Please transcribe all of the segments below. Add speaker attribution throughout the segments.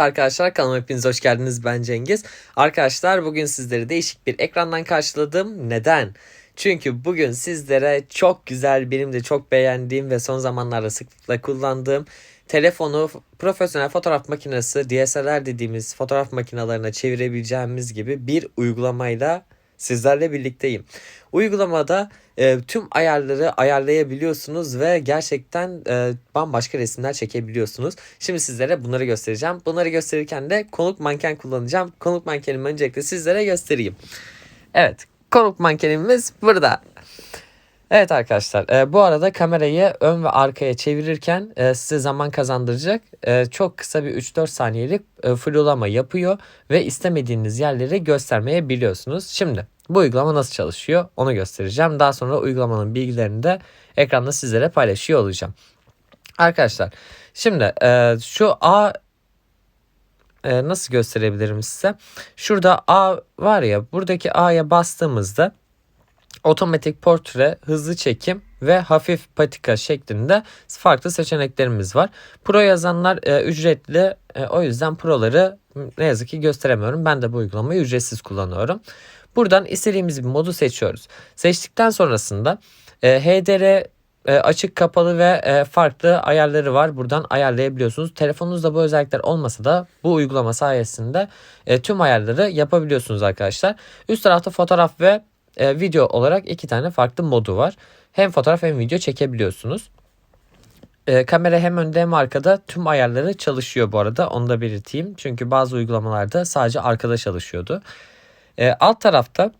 Speaker 1: Arkadaşlar kanalıma hepiniz hoş geldiniz. Ben Cengiz. Arkadaşlar bugün sizleri değişik bir ekrandan karşıladım. Neden? Çünkü bugün sizlere çok güzel, benim de çok beğendiğim ve son zamanlarda sıklıkla kullandığım telefonu profesyonel fotoğraf makinesi, DSLR dediğimiz fotoğraf makinelerine çevirebileceğimiz gibi bir uygulamayla sizlerle birlikteyim. Uygulamada e, tüm ayarları ayarlayabiliyorsunuz ve gerçekten e, bambaşka resimler çekebiliyorsunuz. Şimdi sizlere bunları göstereceğim. Bunları gösterirken de konuk manken kullanacağım. Konuk mankenimi öncelikle sizlere göstereyim. Evet, konuk mankenimiz burada. Evet arkadaşlar e, bu arada kamerayı ön ve arkaya çevirirken e, size zaman kazandıracak e, çok kısa bir 3-4 saniyelik e, flulama yapıyor ve istemediğiniz yerleri göstermeye biliyorsunuz. Şimdi bu uygulama nasıl çalışıyor onu göstereceğim. Daha sonra uygulamanın bilgilerini de ekranda sizlere paylaşıyor olacağım. Arkadaşlar şimdi e, şu A e, nasıl gösterebilirim size? Şurada A var ya buradaki A'ya bastığımızda otomatik portre, hızlı çekim ve hafif patika şeklinde farklı seçeneklerimiz var. Pro yazanlar e, ücretli e, o yüzden proları ne yazık ki gösteremiyorum. Ben de bu uygulamayı ücretsiz kullanıyorum. Buradan istediğimiz bir modu seçiyoruz. Seçtikten sonrasında e, HDR e, açık kapalı ve e, farklı ayarları var. Buradan ayarlayabiliyorsunuz. Telefonunuzda bu özellikler olmasa da bu uygulama sayesinde e, tüm ayarları yapabiliyorsunuz arkadaşlar. Üst tarafta fotoğraf ve e, video olarak iki tane farklı modu var. Hem fotoğraf hem video çekebiliyorsunuz. E, kamera hem önde hem arkada tüm ayarları çalışıyor bu arada. Onu da belirteyim. Çünkü bazı uygulamalarda sadece arkada çalışıyordu. E, alt tarafta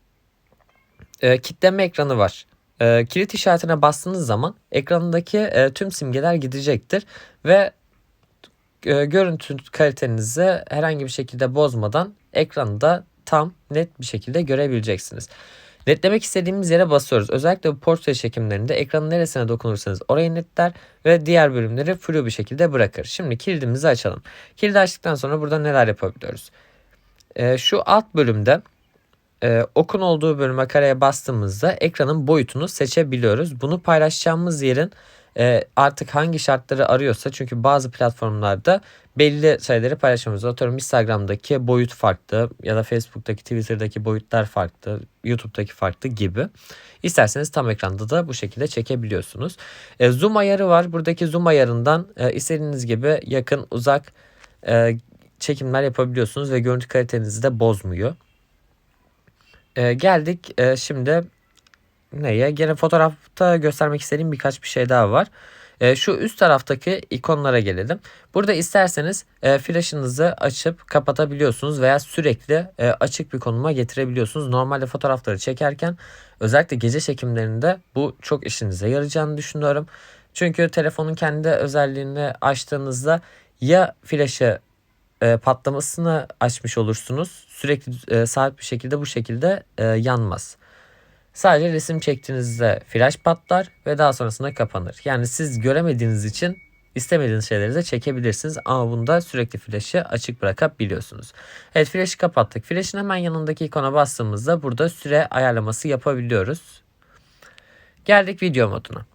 Speaker 1: e, kitleme ekranı var. E, kilit işaretine bastığınız zaman ekranındaki e, tüm simgeler gidecektir ve e, görüntü kalitenizi herhangi bir şekilde bozmadan ekranda tam net bir şekilde görebileceksiniz. Netlemek istediğimiz yere basıyoruz. Özellikle bu portre çekimlerinde ekranın neresine dokunursanız orayı netler ve diğer bölümleri flu bir şekilde bırakır. Şimdi kilidimizi açalım. Kilidi açtıktan sonra burada neler yapabiliyoruz? Ee, şu alt bölümde e, okun olduğu bölüme kareye bastığımızda ekranın boyutunu seçebiliyoruz. Bunu paylaşacağımız yerin e, artık hangi şartları arıyorsa çünkü bazı platformlarda belli sayıları paylaşamıyoruz. Atıyorum Instagram'daki boyut farklı ya da Facebook'taki Twitter'daki boyutlar farklı, YouTube'daki farklı gibi. İsterseniz tam ekranda da bu şekilde çekebiliyorsunuz. E, zoom ayarı var. Buradaki zoom ayarından e, istediğiniz gibi yakın, uzak e, çekimler yapabiliyorsunuz ve görüntü kalitenizi de bozmuyor. E, geldik e, şimdi neye? Gene fotoğrafta göstermek istediğim birkaç bir şey daha var. E, şu üst taraftaki ikonlara gelelim. Burada isterseniz e, flaşınızı açıp kapatabiliyorsunuz veya sürekli e, açık bir konuma getirebiliyorsunuz. Normalde fotoğrafları çekerken özellikle gece çekimlerinde bu çok işinize yarayacağını düşünüyorum. Çünkü telefonun kendi özelliğini açtığınızda ya flaşı e, patlamasını açmış olursunuz. Sürekli e, sabit bir şekilde bu şekilde e, yanmaz. Sadece resim çektiğinizde flash patlar ve daha sonrasında kapanır. Yani siz göremediğiniz için istemediğiniz şeyleri de çekebilirsiniz ama bunda sürekli flash'ı açık bırakabiliyorsunuz. Evet flash'ı kapattık. Flash'ın hemen yanındaki ikona bastığımızda burada süre ayarlaması yapabiliyoruz. Geldik video moduna.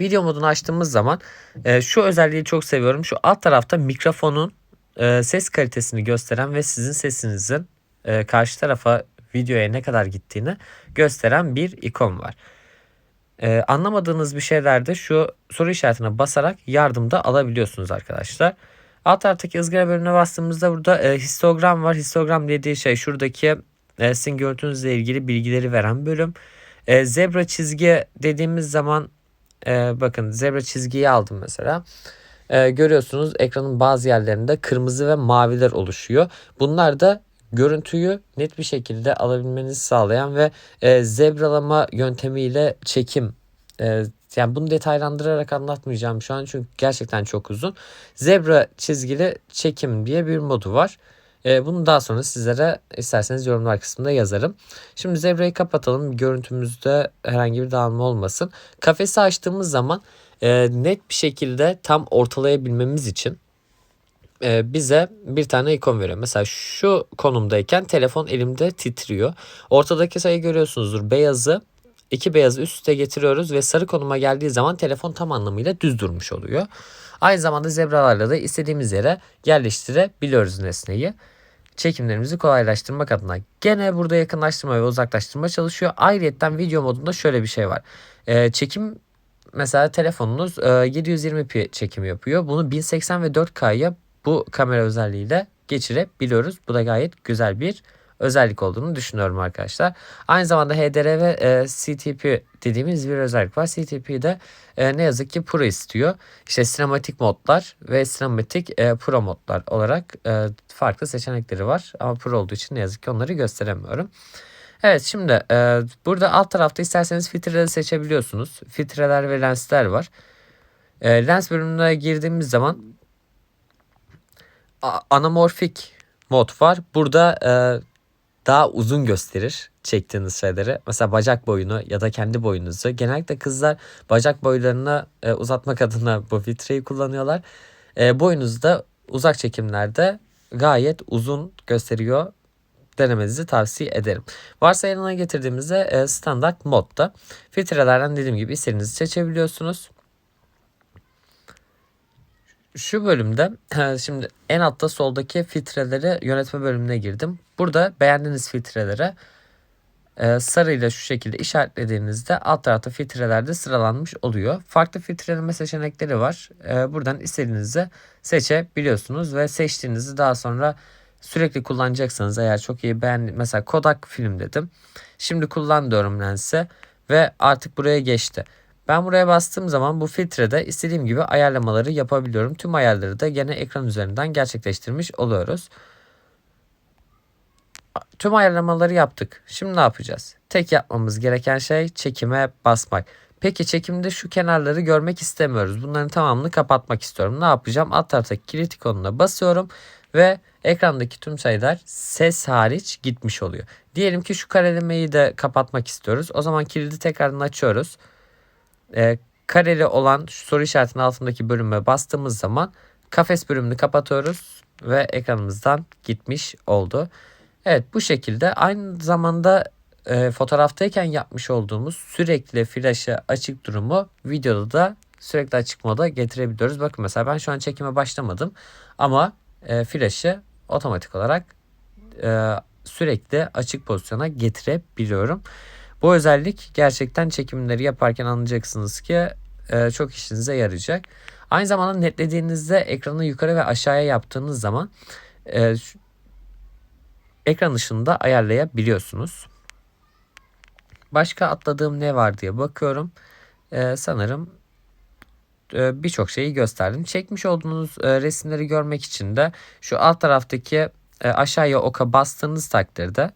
Speaker 1: Video modunu açtığımız zaman e, şu özelliği çok seviyorum. Şu alt tarafta mikrofonun e, ses kalitesini gösteren ve sizin sesinizin e, karşı tarafa videoya ne kadar gittiğini gösteren bir ikon var. Ee, anlamadığınız bir şeylerde şu soru işaretine basarak yardımda alabiliyorsunuz arkadaşlar. Alt taraftaki ızgara bölümüne bastığımızda burada e, histogram var. Histogram dediği şey şuradaki e, sizin görüntünüzle ilgili bilgileri veren bölüm. E, zebra çizgi dediğimiz zaman e, bakın zebra çizgiyi aldım mesela. E, görüyorsunuz ekranın bazı yerlerinde kırmızı ve maviler oluşuyor. Bunlar da görüntüyü net bir şekilde alabilmenizi sağlayan ve e, zebralama yöntemiyle çekim e, yani bunu detaylandırarak anlatmayacağım şu an çünkü gerçekten çok uzun. Zebra çizgili çekim diye bir modu var. E, bunu daha sonra sizlere isterseniz yorumlar kısmında yazarım. Şimdi zebrayı kapatalım. Görüntümüzde herhangi bir dağılma olmasın. Kafesi açtığımız zaman e, net bir şekilde tam ortalayabilmemiz için e, bize bir tane ikon veriyor. Mesela şu konumdayken telefon elimde titriyor. Ortadaki sayı görüyorsunuzdur. Beyazı iki beyazı üst üste getiriyoruz ve sarı konuma geldiği zaman telefon tam anlamıyla düz durmuş oluyor. Aynı zamanda zebralarla da istediğimiz yere yerleştirebiliyoruz nesneyi. Çekimlerimizi kolaylaştırmak adına. Gene burada yakınlaştırma ve uzaklaştırma çalışıyor. Ayrıyeten video modunda şöyle bir şey var. Ee, çekim mesela telefonunuz e, 720p çekim yapıyor. Bunu 1080 ve 4K'ya bu kamera özelliğiyle geçirebiliyoruz. Bu da gayet güzel bir özellik olduğunu düşünüyorum arkadaşlar. Aynı zamanda HDR ve e, CTP dediğimiz bir özellik var. CTP'de e, ne yazık ki Pro istiyor. İşte sinematik modlar ve sinematik e, Pro modlar olarak e, farklı seçenekleri var. Ama Pro olduğu için ne yazık ki onları gösteremiyorum. Evet şimdi e, burada alt tarafta isterseniz filtreleri seçebiliyorsunuz. Filtreler ve lensler var. E, lens bölümüne girdiğimiz zaman anamorfik mod var. Burada e, daha uzun gösterir çektiğiniz şeyleri. Mesela bacak boyunu ya da kendi boyunuzu. Genellikle kızlar bacak boylarını e, uzatmak adına bu filtreyi kullanıyorlar. E, boyunuzu da uzak çekimlerde gayet uzun gösteriyor. Denemenizi tavsiye ederim. Varsa yanına getirdiğimizde e, standart modda filtrelerden dediğim gibi istediğinizi seçebiliyorsunuz. Şu bölümde şimdi en altta soldaki filtreleri yönetme bölümüne girdim. Burada beğendiğiniz filtrelere e, sarıyla şu şekilde işaretlediğinizde alt tarafta filtrelerde sıralanmış oluyor. Farklı filtreleme seçenekleri var. E, buradan istediğinizi seçebiliyorsunuz ve seçtiğinizi daha sonra sürekli kullanacaksanız eğer çok iyi beğen mesela Kodak film dedim. Şimdi kullan diyorum ve artık buraya geçti. Ben buraya bastığım zaman bu filtrede istediğim gibi ayarlamaları yapabiliyorum. Tüm ayarları da gene ekran üzerinden gerçekleştirmiş oluyoruz. Tüm ayarlamaları yaptık. Şimdi ne yapacağız? Tek yapmamız gereken şey çekime basmak. Peki çekimde şu kenarları görmek istemiyoruz. Bunların tamamını kapatmak istiyorum. Ne yapacağım? Alt taraftaki kilit ikonuna basıyorum ve ekrandaki tüm sayılar ses hariç gitmiş oluyor. Diyelim ki şu karelemeyi de kapatmak istiyoruz. O zaman kilidi tekrardan açıyoruz. Ee, kareli olan şu soru işaretinin altındaki bölüme bastığımız zaman kafes bölümünü kapatıyoruz ve ekranımızdan gitmiş oldu. Evet bu şekilde aynı zamanda e, fotoğraftayken yapmış olduğumuz sürekli flaşı açık durumu videoda da sürekli açık moda getirebiliyoruz. Bakın mesela ben şu an çekime başlamadım ama e, flaşı otomatik olarak e, sürekli açık pozisyona getirebiliyorum. Bu özellik gerçekten çekimleri yaparken anlayacaksınız ki e, çok işinize yarayacak. Aynı zamanda netlediğinizde ekranı yukarı ve aşağıya yaptığınız zaman e, ekran ışığını ayarlayabiliyorsunuz. Başka atladığım ne var diye bakıyorum. Ee, sanırım e, birçok şeyi gösterdim. Çekmiş olduğunuz e, resimleri görmek için de şu alt taraftaki e, aşağıya oka bastığınız takdirde e,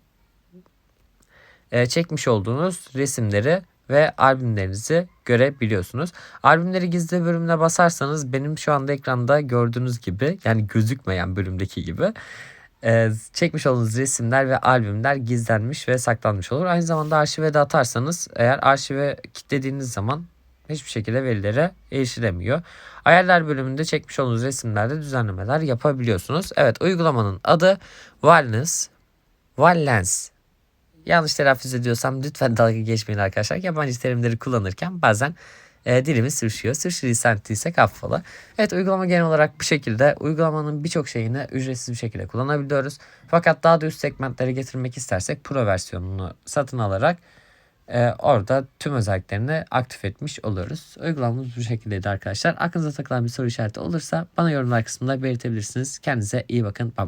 Speaker 1: çekmiş olduğunuz resimleri ve albümlerinizi görebiliyorsunuz. Albümleri gizli bölümüne basarsanız benim şu anda ekranda gördüğünüz gibi yani gözükmeyen bölümdeki gibi e, çekmiş olduğunuz resimler ve albümler gizlenmiş ve saklanmış olur. Aynı zamanda arşive de atarsanız eğer arşive kilitlediğiniz zaman hiçbir şekilde verilere erişilemiyor. Ayarlar bölümünde çekmiş olduğunuz resimlerde düzenlemeler yapabiliyorsunuz. Evet uygulamanın adı Valens, Valens. Yanlış telaffuz ediyorsam lütfen dalga geçmeyin arkadaşlar. Yabancı terimleri kullanırken bazen e, dilimiz sürüşüyor. Sürçülisan ettiysek affola. Evet uygulama genel olarak bu şekilde. Uygulamanın birçok şeyini ücretsiz bir şekilde kullanabiliyoruz. Fakat daha da üst segmentlere getirmek istersek Pro versiyonunu satın alarak e, orada tüm özelliklerini aktif etmiş oluruz. Uygulamamız bu şekildeydi arkadaşlar. Aklınıza takılan bir soru işareti olursa bana yorumlar kısmında belirtebilirsiniz. Kendinize iyi bakın.